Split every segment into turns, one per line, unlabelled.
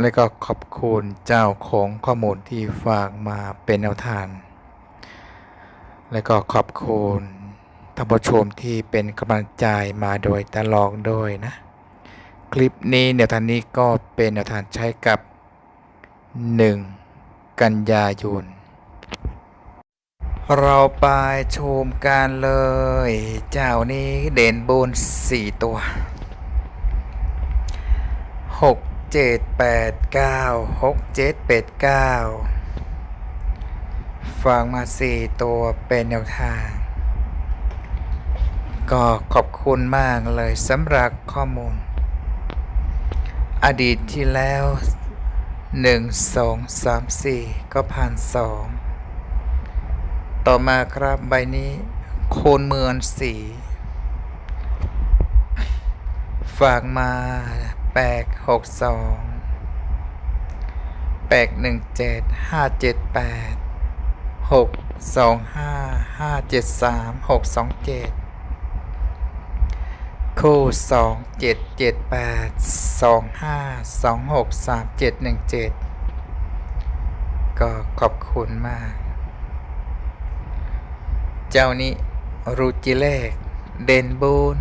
และก็ขอบคุณเจ้าของข้อมูลที่ฝากมาเป็นแนวทาง และก็ขอบคุณท่านผู้ชมที่เป็นกำลังใจมาโดยตลอดด้วยนะ คลิปนี้แนวทางนี้ก็เป็นแนวทางใช้กับ 1 กันยายนเราไปชมกันเลย เจ้านี้เด่นบนสี่ตัวหก เจ็ดแปดเก้าหกเจ็ดแปดเก้าฟังมาสี่ตัวเป็นแนวทาง ก็ขอบคุณมากเลยสำหรับข้อมูล อดีตที่แล้วหนึ่งสองสามสี่ก็ผ่านสองต่อมาครับใบนี้โคนเมือนสีฝากมา แปดหกสองแปดหนึ่งเจ็ดห้าเจ็ดแปดหกสองห้าห้าเจ็ดสามหกสองเจ็ดคู่สองเจ็ดเจ็ดแปดสองห้าสองหกสามเจ็ดหนึ่งเจ็ดก็ขอบคุณมาก เจ้านี้รูจิเลขเดนบูน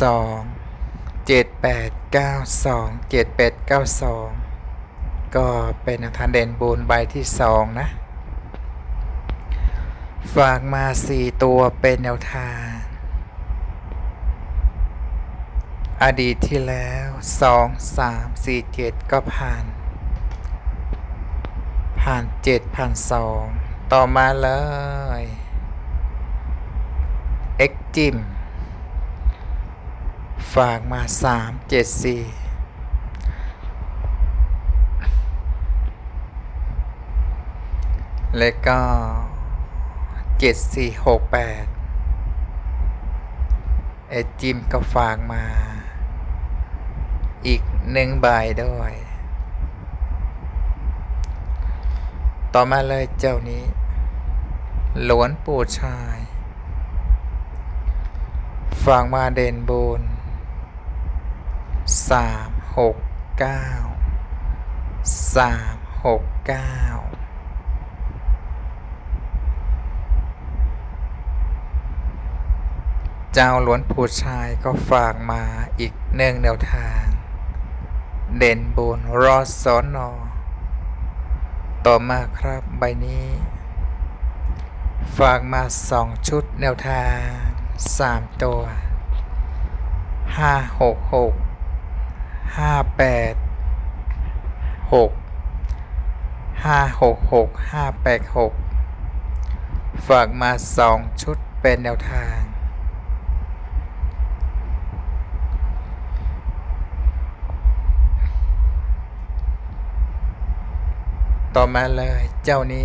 สองเจ็ดแปดเก้าสองเจ็ดแปดเก้าสองก็เป็นอาคารเด่นบูนใบที่สองนะ ฝากมาสี่ตัวเป็นแนวทาง อดีตที่แล้วสองสามสี่เจ็ดก็ผ่าน ผ่านเจ็ดผ่านสองต่อมาเลย X จิม ฝากมาสามเจ็ดสี่แล้วก็เจ็ดสี่หกแปดเอจิมก็ฝากมา อีกหนึ่งใบด้วย ต่อมาเลยเจ้านี้ หลวนปูชายฟังมาเด่นบูน สามหกเก้าสามหกเก้าเจ้าหลวนผู้ชายก็ฝากมาอีกหนึ่งแนวทาง เด่นบูนรอดสอนอต่อมาครับใบนี้ ฝากมาสองชุดแนวทางสามตัวห้าหกหก ห้าแปดหกห้าหกหกห้าแปดหกฝากมาสองชุดเป็นแนวทาง ต่อมาเลยเจ้านี้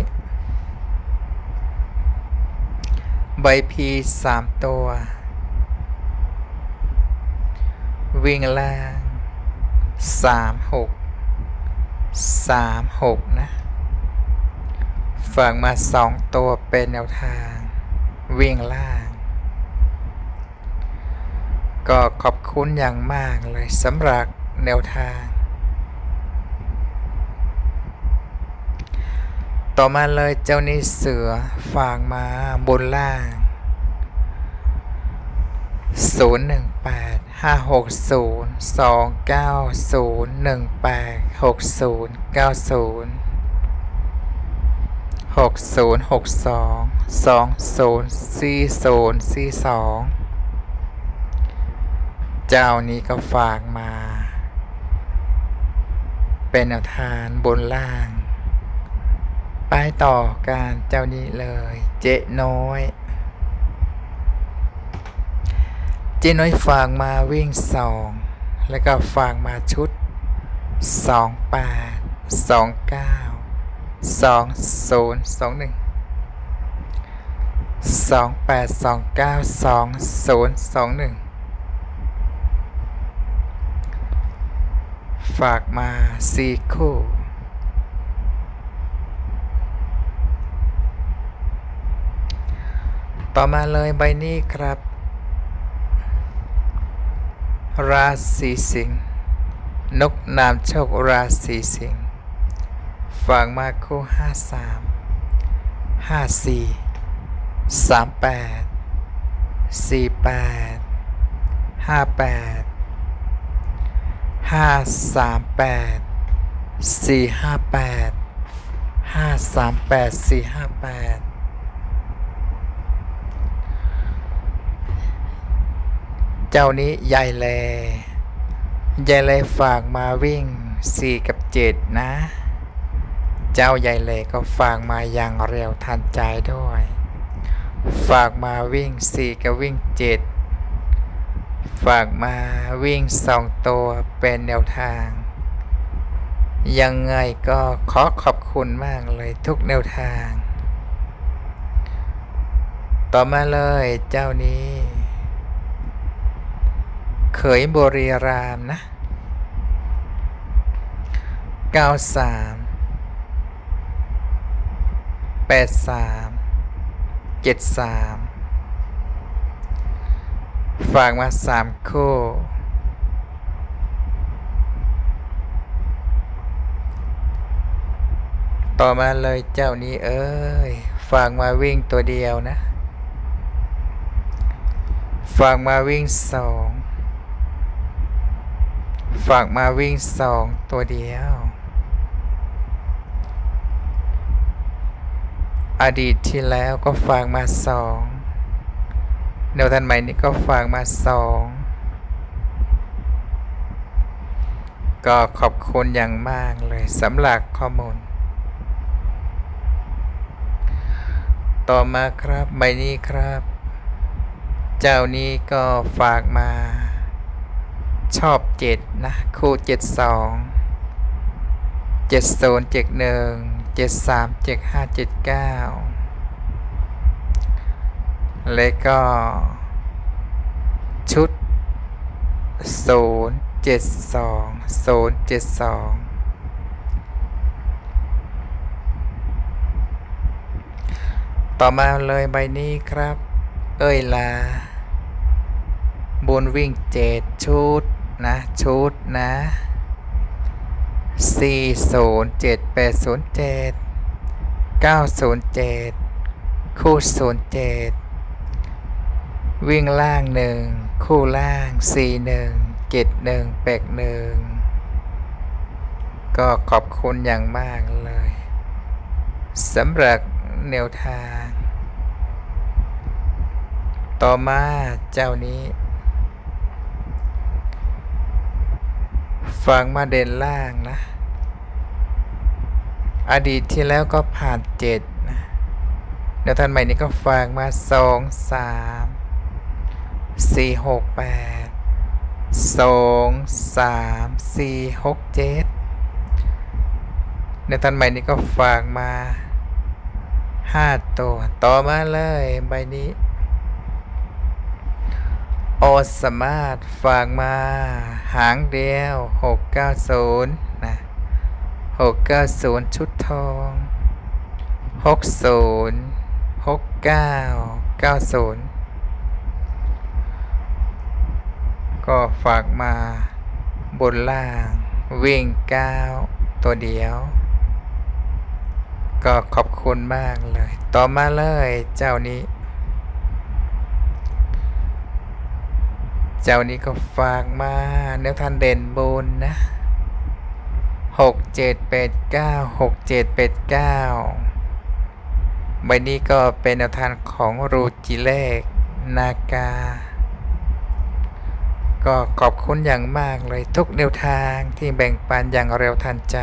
ใบพีสามตัว วิ่งล่าง สามหกสามหกนะ ฝั่งมาสองตัวเป็นแนวทาง วิ่งล่าง ก็ขอบคุณอย่างมากเลยสำหรับแนวทาง ต่อมาเลยเจ้านี้เสือฝากมาบนล่าง 0 1 8 5 6 0 2 9 0 1 8 6 0 9 0 6 0 6 2 2 0 4 0 4 2เจ้านี้ก็ฝากมา เป็นแนวทางบนล่าง ไปต่อการเจ้านี้เลย เจ๊น้อย เจ๊น้อยฝากมาวิ่งสองแล้วก็ฝากมาชุดสองแปดสองเก้าสองศูนย์สองหนึ่งสองแปดสองเก้าสองศูนย์สองหนึ่งฝากมาสี่คู่ต่อมาเลยใบนี้ครับ ราศีสิงห์นกนามโชคราศีสิงห์ฝากมาคู่ห้าสามห้าสี่สามแปดสี่แปดห้าแปดห้าสามแปดสี่ห้าแปดห้าสามแปดสี่ห้าแปด เจ้านี้ยายแลยายแลฝากมาวิ่งสี่กับเจ็ดนะ เจ้ายายแลก็ฝากมาอย่างเร็วทันใจด้วย ฝากมาวิ่งสี่กับวิ่งเจ็ดฝากมาวิ่งสองตัวเป็นแนวทาง ยังไงก็ขอขอบคุณมากเลยทุกแนวทาง ต่อมาเลยเจ้านี้ เขยบุรีรามนะ 93 83 73 ฝากมา3คู่ต่อมาเลยเจ้านี้เอ้ยฝากมาวิ่งตัวเดียวนะฝากมาวิ่งสอง ฝากมาวิ่งสองตัวเดียว อดีตที่แล้วก็ฝากมาสองแนวทันใหม่นี้ก็ฝากมาสองก็ขอบคุณอย่างมากเลยสำหรับข้อมูล ต่อมาครับใบนี้ครับ เจ้านี้ก็ฝากมา ชอบเจ็ดนะคู่เจ็ดสองเจ็ดศูนย์เจ็ดหนึ่งเจ็ดสามเจ็ดห้าเจ็ดเก้าแล้วก็ ชุดศูนย์เจ็ดสองศูนย์เจ็ดสองต่อมาเลยใบนี้ครับ เอ้ยลา บนวิ่งเจ็ดชุด นะชุดนะสี่ศูนย์เจ็ดแปดศูนย์เจ็ดเก้าศูนย์เจ็ดคู่ศูนย์เจ็ดวิ่งล่างหนึ่งคู่ล่างสี่หนึ่งเจ็ดหนึ่งแปดหนึ่งก็ขอบคุณอย่างมากเลยสำหรับแนวทาง ต่อมาเจ้านี้ ฟังมาเด่นล่างนะ อดีตที่แล้วก็ผ่านเจ็ดนะเดี๋ยวท่านใหม่นี้ก็ฟังมาสองสามสี่หกแปดสองสามสี่หกเจ็ดเดี๋ยวท่านใหม่นี้ก็ฟังมาห้าตัว ต่อมาเลยใบนี้ อสมารถฝากมา หางเดียว 690 นะ 690 ชุดทอง 60 69 90 ก็ฝากมาบนล่าง วิ่ง 9 ตัวเดียว ก็ขอบคุณมากเลย ต่อมาเลยเจ้านี้ เจ้านี้ก็ฝากมาเนื้อทันเด่นบนนะหกเจ็ดแปดเก้าหกเจ็ดแปดเก้าใบนี้ก็เป็นแนวทางของรูจิเลกนากา ก็ขอบคุณอย่างมากเลยทุกแนวทางที่แบ่งปันอย่างเร็วทันใจ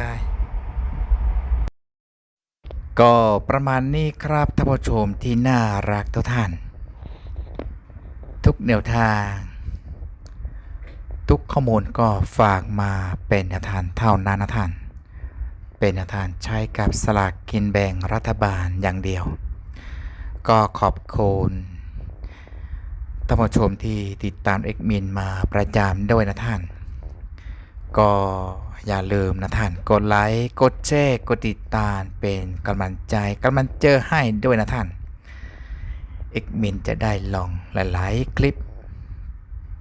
ก็ประมาณนี้ครับท่านผู้ชมที่น่ารักทุกท่าน ทุกแนวทาง ทุกข้อมูลก็ฝากมาเป็นแนวทางเท่านั้นนะท่าน เป็นแนวทางใช้กับสลากกินแบ่งรัฐบาลอย่างเดียว ก็ขอบคุณท่านผู้ชมที่ติดตามเอกมินมาประจำด้วยนะท่าน ก็อย่าลืมนะท่าน กดไลค์ กดแชร์ กดติดตามเป็นกำลังใจกำลังเจอให้ด้วยนะท่านเอกมินจะได้ลองหลาย ๆ คลิป